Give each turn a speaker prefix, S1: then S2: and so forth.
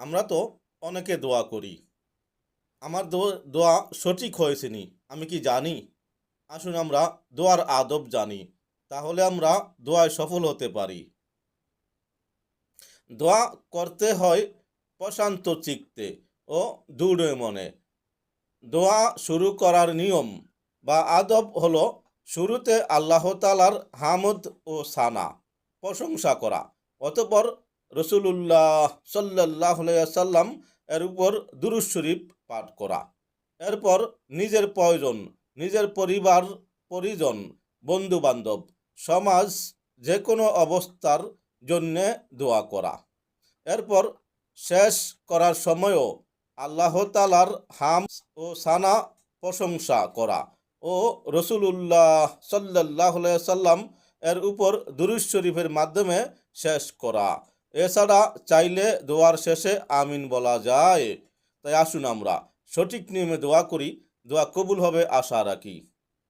S1: আমরা তো অনেকে দোয়া করি। আমার দোয়া সঠিক হয়েছে নি, আমি কি জানি? আসুন আমরা দোয়ার আদব জানি, তাহলে আমরা দোয়ায় সফল হতে পারি। দোয়া করতে হয় প্রশান্ত চিত্তে ও দৃঢ় মনে। দোয়া শুরু করার নিয়ম বা আদব হলো শুরুতে আল্লাহ তালার হামদ ও সানা প্রশংসা করা, অতপর রসুলুল্লাহ সাল্লাহ সাল্লাম এর উপর দুরুজ শরীফ পাঠ করা। এরপর নিজের প্রয়োজন, নিজের পরিবার, পরিজন বন্ধু বান্ধব সমাজ যে কোনো অবস্থার জন্যে দোয়া করা। এরপর শেষ করার সময়ও আল্লাহ তালার হাম ও সানা প্রশংসা করা ও রসুলুল্লাহ সাল্লাহ সাল্লাম এর উপর দুরুজ শরীফের মাধ্যমে শেষ করা। এছাড়া চাইলে দোয়ার শেষে আমিন বলা যায়। তাই আসুন আমরা সঠিক নিয়মে দোয়া করি, দোয়া কবুল হবে আশা রাখি।